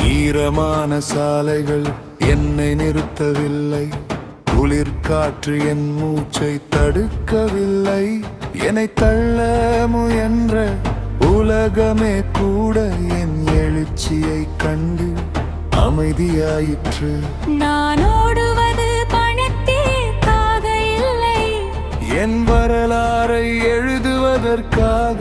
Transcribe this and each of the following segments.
ஈரமான சாலைகள் என்னை நிறுத்தவில்லை. குளிர் காற்று என் மூச்சை தடுக்கவில்லை. என்னை தள்ள முயன்ற உலகமே கூட என் எழுச்சியை கண்டு அமைதியாயிற்று. நான் ஓடுவது பணத்திற்காக இல்லை. என் வரலாறை எழுதுவதற்காக.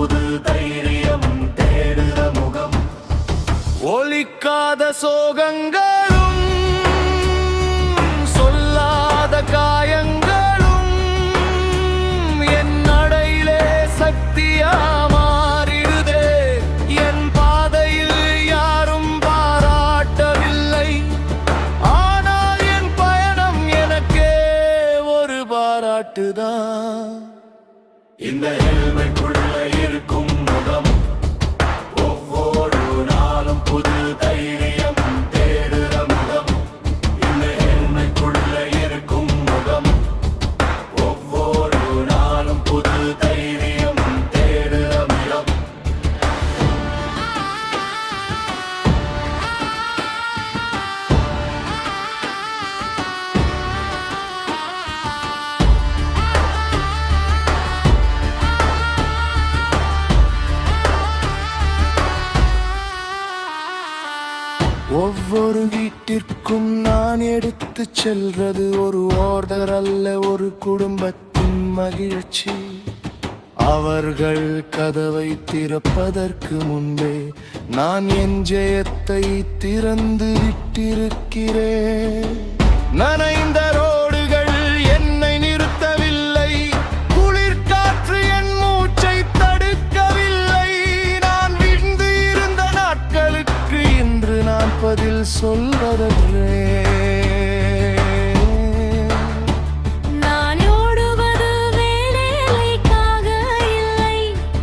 புது தைரியம் தேடுற முகம். ஒலிக்காத சோகங்களும் சொல்லாத காயங்களும் என் நடையிலே சக்தியா மாறிடுதே. என் பாதையில் யாரும் பாராட்டவில்லை. ஆனால் என் பயணம் எனக்கே ஒரு பாராட்டுதான். இந்த ஹெல்மெட்டுள்ள இருக்கும் முகம். ஒவ்வொரு நாளும் புது ஒவ்வொரு வீட்டிற்கும் நான் எடுத்து செல்றது ஒரு ஆர்டர் அல்ல ஒரு குடும்பத்தின் மகிழ்ச்சி. அவர்கள் கதவை திறப்பதற்கு முன்பே நான் என் ஜெயத்தை திறந்து விட்டிருக்கிறேன். நனை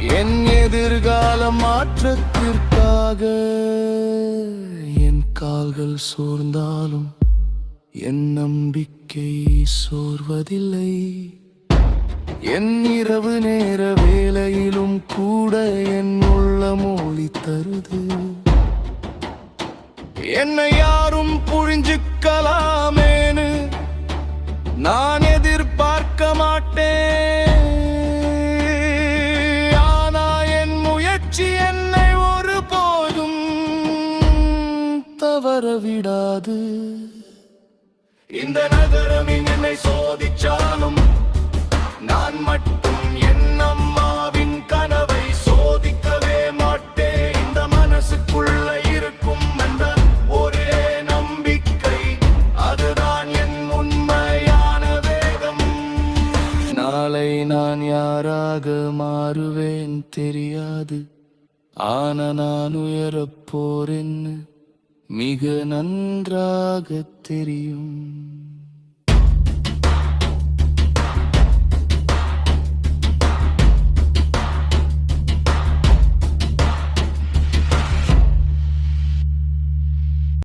என் எதிர்கால மாற்றத்திற்காக. என் கால்கள் சோர்ந்தாலும் என் நம்பிக்கை சோர்வதில்லை. என் இரவு நேர வேலையிலும் கூட என் உள்ள மொழி தருது. என்னை யாரும் புரிஞ்சுக்கலாமேனு நான் எதிர்பார்க்க மாட்டேன். ஆனா என் முயற்சி என்னை ஒருபோதும் தவற விடாது. இந்த நகரம் என்னை சோதிச்சார் நாளை நான் யாராக மாறுவேன் தெரியாது. ஆன நான் உயரப்போரென்னு மிக நன்றாக தெரியும்.